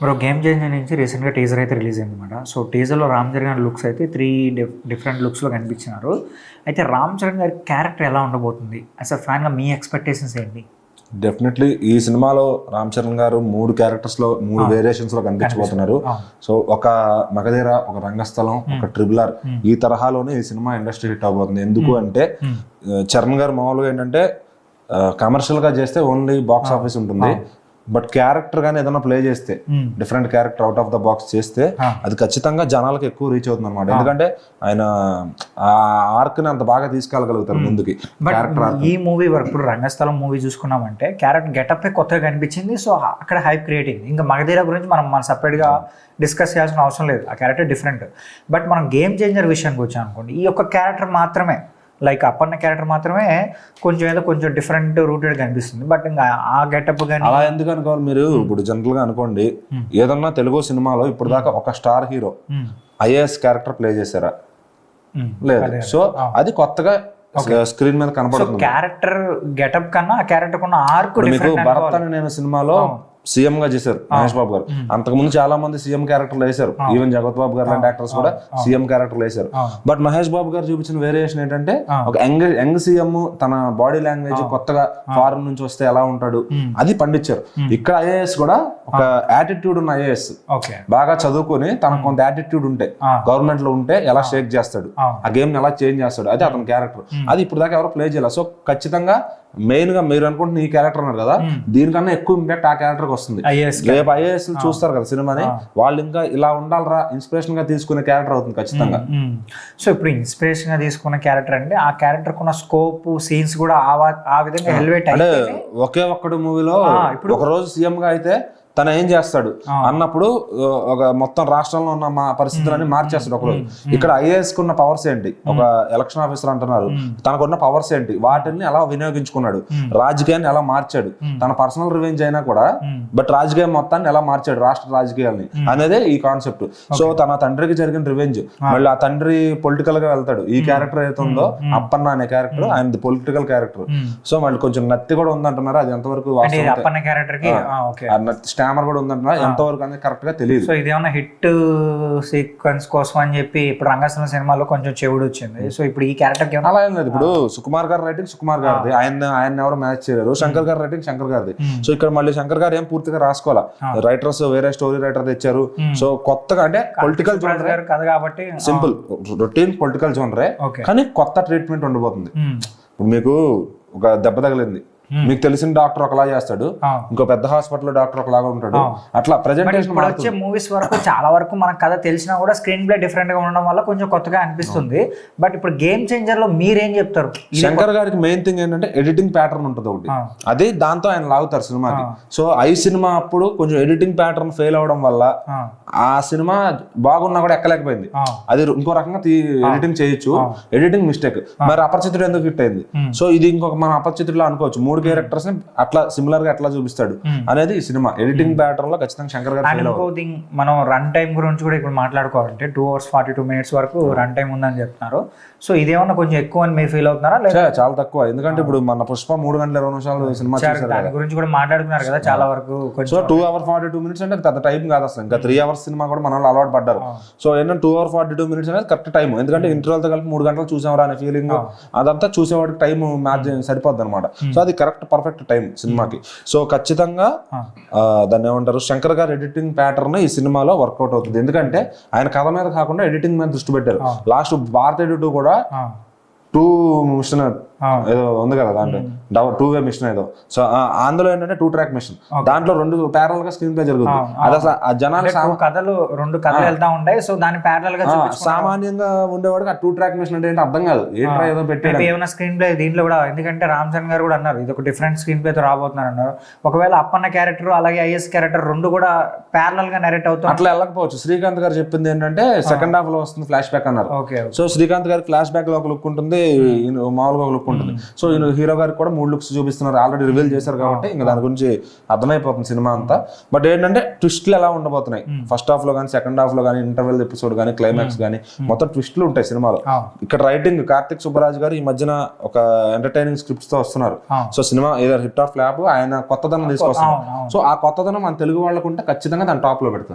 Bro game changer నుంచి రీసెంట్గా teaser అయితే రిలీజ్ అయింది అనమాట సో టీజర్లో రామ్ చరణ్ గారి లుక్స్ అయితే త్రీ డిఫరెంట్ లుక్స్లో కనిపించినారు. అయితే రామ్ చరణ్ గారి క్యారెక్టర్ ఎలా ఉండబోతుంది? అసలు ఫ్యాన్గా మీ ఎక్స్పెక్టేషన్స్ ఏంటి? డెఫినెట్లీ ఈ సినిమాలో రామ్ చరణ్ గారు మూడు క్యారెక్టర్స్లో మూడు వేరియేషన్స్లో కనిపించబోతున్నారు. సో ఒక మగధీర ఒక రంగస్థలం ఒక ట్రిబులర్ ఈ తరహాలోనే ఈ సినిమా ఇండస్ట్రీ హిట్ అవబోతుంది ఎందుకు అంటే చరణ్ గారు మామూలుగా ఏంటంటే కమర్షియల్గా చేస్తే ఓన్లీ బాక్స్ ఆఫీస్ ఉంటుంది. బట్ క్యారెక్టర్ గానీ ఏదైనా ప్లే చేస్తే different character out of the box చేస్తే అది ఖచ్చితంగా జనాలకు ఎక్కువ రీచ్ అవుతుంది అనమాట ఎందుకంటే ఆయన ఆ ఆర్క్ని అంత బాగా తీసుకెళ్ళగలుగుతారు ముందుకి. ఈ మూవీ వరకు ఇప్పుడు రంగస్థలం మూవీ చూసుకున్నామంటే క్యారెక్టర్ గెటప్ కొత్తగా కనిపించింది. సో అక్కడ హైప్ క్రియేట్ అయింది. ఇంకా మగధీర గురించి మనం మన సపరేట్గా డిస్కస్ చేయాల్సిన అవసరం లేదు. ఆ క్యారెక్టర్ డిఫరెంట్. బట్ మనం గేమ్ చేంజర్ విషయానికి వచ్చాం అనుకోండి ఈ యొక్క క్యారెక్టర్ మాత్రమే లైక్ అప్పన్న క్యారెక్టర్ మాత్రమే కొంచెం ఏదో కొంచెం డిఫరెంట్ రూటెడ్ కనిపిస్తుంది బట్ ఇంకా ఆ గెటప్ కానీ అలా ఎందుకు అనుకోవాలి మీరు? ఇప్పుడు జనరల్గా అనుకోండి ఏదన్నా తెలుగు సినిమాలో ఇప్పుడు దాకా ఒక star hero IAS character play చేశారా? లేదు. సో అది కొత్తగా స్క్రీన్ మీద కనపడుతుంది క్యారెక్టర్ గెటప్ కన్నా ఆ క్యారెక్టర్ కొన్న ఆర్క్ మీకు భరత్ నేను సినిమాలో సీఎం గా చేశారు మహేష్ బాబు గారు. అంతకుముందు చాలా మంది సీఎం క్యారెక్టర్లు వేశారు. ఈవెన్ జగత్ బాబు గారు లాంటి యాక్టర్స్ కూడా సీఎం క్యారెక్టర్లు వేశారు. బట్ మహేష్ బాబు గారు చూపించిన వేరియేషన్ ఏంటంటే ఒక యంగ్ యంగ్ సీఎం తన బాడీ లాంగ్వేజ్ కొత్తగా ఫారెన్ నుంచి వస్తే ఎలా ఉంటాడు అది పండించారు. ఇక్కడ ఐఏఎస్ కూడా ఒక యాటిట్యూడ్ ఉన్న ఐఏఎస్ బాగా చదువుకొని తనకు కొంత యాటిట్యూడ్ ఉంటే గవర్నమెంట్లో ఉంటే ఎలా షేక్ చేస్తాడు ఆ. గేమ్ ఎలా చేంజ్ చేస్తాడు అది అతని క్యారెక్టర్ అది ఇప్పుడు దాకా ఎవరు ప్లే చేయాలి సో ఖచ్చితంగా మెయిన్గా మీరు అనుకుంటున్న ఈ క్యారెక్టర్ అన్నారు కదా దీనికన్నా ఎక్కువ ఇంపాక్ట్ ఆ క్యారెక్టర్ వస్తుంది. రేపు ఐఏఎస్ చూస్తారు కదా సినిమాని. వాళ్ళు ఇంకా ఇలా ఉండాలరా ఇన్స్పిరేషన్గా తీసుకునే క్యారెక్టర్ అవుతుంది ఖచ్చితంగా. సో ఇప్పుడు ఇన్స్పిరేషన్గా తీసుకున్న క్యారెక్టర్ అంటే ఆ క్యారెక్టర్ కున్న స్కోప్ సీన్స్ కూడా ఆ విధంగా ఎలివేట్ అంటే ఒకే ఒక్కడు మూవీలో ఇప్పుడు- ఒక రోజు సీఎం గా అయితే తను ఏం చేస్తాడు? అన్నప్పుడు ఒక మొత్తం రాష్ట్రంలో ఉన్న మా పరిస్థితులన్నీ మార్చేస్తాడు ఒకరోజు ఇక్కడ ఐఏఎస్ కున్న పవర్స్ ఏంటి? ఒక ఎలక్షన్ ఆఫీసర్ అంటున్నారు. తనకున్న పవర్స్ ఏంటి? వాటిని ఎలా వినియోగించుకున్నాడు? రాజకీయాన్ని ఎలా మార్చాడు? తన పర్సనల్ రివెంజ్ అయినా కూడా బట్ రాజకీయం మొత్తాన్ని ఎలా మార్చాడు? రాష్ట్ర రాజకీయాల్ని అనేదే ఈ కాన్సెప్ట్ సో తన తండ్రికి జరిగిన రివెంజ్ మళ్ళీ ఆ తండ్రి పొలిటికల్గా వెళ్తాడు. ఈ క్యారెక్టర్ ఏదైతే ఉందో అప్పన్న అనే క్యారెక్టర్ ఆయన పొలిటికల్ క్యారెక్టర్ సో మళ్ళీ కొంచెం నత్తి కూడా ఉందంటున్నారు. అది ఎంతవరకు క్యారెక్టర్ స్టామర్ కూడా ఉందంటున్నారు ఎంతవరకు అనేది కరెక్ట్గా తెలియదు సో ఇదేమన్నా హిట్ సీక్వెన్స్ కోసం అని చెప్పి ఇప్పుడు రంగస్థలం సినిమాలో కొంచెం చెవుడు వచ్చింది. సో ఇప్పుడు ఈ క్యారెక్టర్ అలా ఏం లేదు. ఇప్పుడు సుకుమార్ గారి రైటింగ్ సుకుమార్ గారిది. ఆయన ఆయన ఎవరు మ్యాచ్ చేయలేరు. శంకర్ గారి రైటింగ్ శంకర్ గారిది. సో ఇక్కడ మళ్ళీ శంకర్ గారు ఏం పూర్తిగా రాసుకోవాలా? రైటర్స్ వేరే స్టోరీ రైటర్ తెచ్చారు. సో కొత్తగా అంటే పొలిటికల్ రాజు గారు కథ కాబట్టి సింపుల్ రొటీన్ పొలిటికల్ జోనరే ఓకే. కానీ కొత్త ట్రీట్మెంట్ ఉండబోతుంది ఇప్పుడు మీకు ఒక దెబ్బ తగిలింది. మీకు తెలిసిన డాక్టర్ ఒకలా చేస్తాడు. ఇంకో పెద్ద హాస్పిటల్ డాక్టర్ ఒకలాగా ఉంటాడు. అట్లా ప్రెజెంటేషన్ ఇప్పుడు వచ్చే మూవీస్ వరకు చాలా వరకు మనకు కథ తెలిసినా కూడా స్క్రీన్ ప్లే డిఫరెంట్గా ఉండడం వల్ల కొంచెం కొత్తగా అనిపిస్తుంది. బట్ ఇప్పుడు గేమ్ చేంజర్లో మీరేం చెప్తారు? శంకర్ గారికి మెయిన్ థింగ్ ఏంటంటే ఎడిటింగ్ ప్యాటర్న్ ఉంటుంది ఒకటి. అది దాంతో ఆయన లాగుతారు సినిమాకి. సో ఐ సినిమా అప్పుడు కొంచెం ఎడిటింగ్ ప్యాటర్న్ ఫెయిల్ అవడం వల్ల ఆ, సినిమా బాగున్నా కూడా ఎక్కలేకపోయింది. అది ఇంకో రకంగా ఎడిటింగ్ చేయొచ్చు. Editing mistake. మరి అపరిచితుడు ఎందుకు హిట్ అయింది? సో ఇది ఇంకొక మన అపరిచితుడిలో అనుకోవచ్చు. మూడు క్యారెక్టర్స్ని అట్లా సిమిలర్గా ఎట్లా చూపిస్తాడు. అనేది ఈ సినిమా. ఎడిటింగ్ ప్యాటర్న్లో ఖచ్చితంగా శంకర్ గారు మనం రన్ టైం గురించి కూడా ఇప్పుడు మాట్లాడుకోవాలంటే two hours forty two minutes వరకు రన్ టైం ఉందని చెప్తున్నారు. సో ఇదేమన్నా కొంచెం ఎక్కువ అని మీరు ఫీల్ అవుతున్నారా? లేదా చాలా తక్కువ. ఎందుకంటే ఇప్పుడు మన పుష్ప మూడు గంటల ఇరవై నిమిషాలు సినిమా దాని గురించి కూడా మాట్లాడుకున్నారు కదా చాలా వరకు so two hour forty two minutes అంటే పెద్ద టైం కాదు అసలు. ఇంకా త్రీ అవర్స్ సినిమా కూడా మన వాళ్ళు అలవాటు పడ్డారు. సో ఏంటంటే two hour forty two minutes అనేది కరెక్ట్ టైం ఎందుకంటే ఇంటర్వల్తో కలిపి మూడు గంటలు చూసామరా అనే ఫీలింగ్ అదంతా చూసేవాడికి టైం మ్యాచ్ సరిపోద్ది అనమాట సో అది కరెక్ట్ పర్ఫెక్ట్ టైం సినిమాకి సో ఖచ్చితంగా ఆ, దాన్ని ఏమంటారు? శంకర్ గారు ఎడిటింగ్ ప్యాటర్న్ ఈ సినిమాలో వర్కౌట్ అవుతుంది. ఎందుకంటే ఆయన కథ మీద కాకుండా ఎడిటింగ్ మీద దృష్టి పెట్టారు. లాస్ట్ భారత్ ఎడిట్ కూడా టూ మిషన్. ఏదో ఉంది కదా దాంట్లో. టూ వే మిషన్ ఏదో. సో అందులో ఏంటంటే టూ ట్రాక్ మిషన్ దాంట్లో రెండు ప్యారల్గా స్క్రీన్ ప్లే జరుగుతుంది అది అసలు ఆ జనాలు కథలు రెండు కథలు వెళ్తా ఉంటాయి. సో దాని ప్యారల్గా సామాన్యంగా ఉండేవాడికి ఆ టూ ట్రాక్ మిషన్ అంటే ఏంటి అర్థం కాదు. ఏంట్రా ఏదో పెట్టాడు maybe ఏమైనా స్క్రీన్ ప్లే దీంట్లో కూడా ఎందుకంటే రామ్ చరణ్ గారు కూడా అన్నారు ఇది ఒక డిఫరెంట్ స్క్రీన్ ప్లే తో రాబోతున్నారు అన్నారు. ఒకవేళ అప్పన్న క్యారెక్టర్ అలాగే ఐఎస్ క్యారెక్టర్ రెండు కూడా ప్యారల్గా నెరేట్ అవుతుంది అట్లా వెళ్ళకపోవచ్చు. శ్రీకాంత్ గారు చెప్పింది ఏంటంటే సెకండ్ హాఫ్లో వస్తుంది ఫ్లాష్ బ్యాక్ అన్నారు సో శ్రీకాంత్ గారి ఫ్లాష్ బ్యాక్లో ఒక లుక్ ఉంటుంది. మామూలుగా ఒక లుక్ ఉంటుంది సో హీరో గారికి కూడా మూడు లుక్స్ చూపిస్తున్నారు. ఆల్రెడీ రివీల్ చేశారు కాబట్టి ఇంకా దాని గురించి అర్థమైపోతుంది సినిమా అంతా. బట్ ఏంటంటే ట్విస్ట్లు ఎలా ఉండబోతున్నాయి. ఫస్ట్ హాఫ్లో కానీ సెకండ్ హాఫ్లో కానీ ఇంటర్వెల్ ఎపిసోడ్ కానీ క్లైమాక్స్ కానీ మొత్తం ట్విస్ట్లు ఉంటాయి సినిమాలో. ఇక్కడ రైటింగ్ కార్తిక్ సుబ్బరాజు గారు ఈ మధ్యన ఒక ఎంటర్టైనింగ్ స్క్రిప్ట్స్తో వస్తున్నారు. సో సినిమా ఏదో హిట్ ఆఫ్ ఫ్లాప్ ఆయన కొత్తదనం తీసుకొస్తున్నారు. సో ఆ కొత్తదనం మన తెలుగు వాళ్ళకు ఉంటే ఖచ్చితంగా దాని టాప్లో పెడతారు.